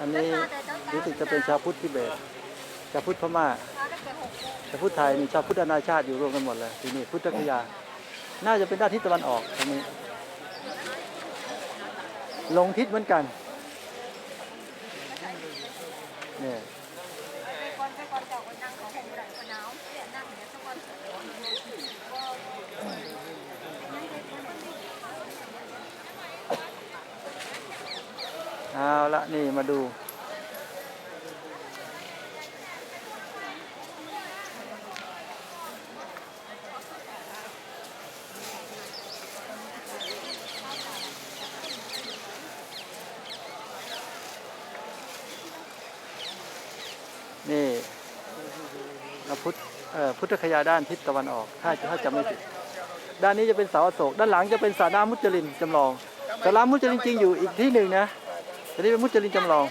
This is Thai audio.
อันนี้รู้สึกจะเป็นชาวพุทธทิเบตชาวพุทธพม่าชาวพุทธไทยนี่ชาวพุทธนานาชาติอยู่รวมกันหมดเลยที่นี่พุทธคยา น่าจะเป็นด้านทิศตะวันออกตรงนี้ลงทิศเหมือนกัน เอาละนี่มาดู นี่พระพุทธพุทธคยาด้านทิศตะวันออก ถ้าถ้าจำไม่ผิดด้านนี้จะเป็นเสาอโศก ด้านหลังจะเป็นสระน้ำมุจลินจำลองสระน้ำมุจลินจริงอยู่อีกที่หนึ่งนะ แต่นี่เป็นมุจลินจำลอง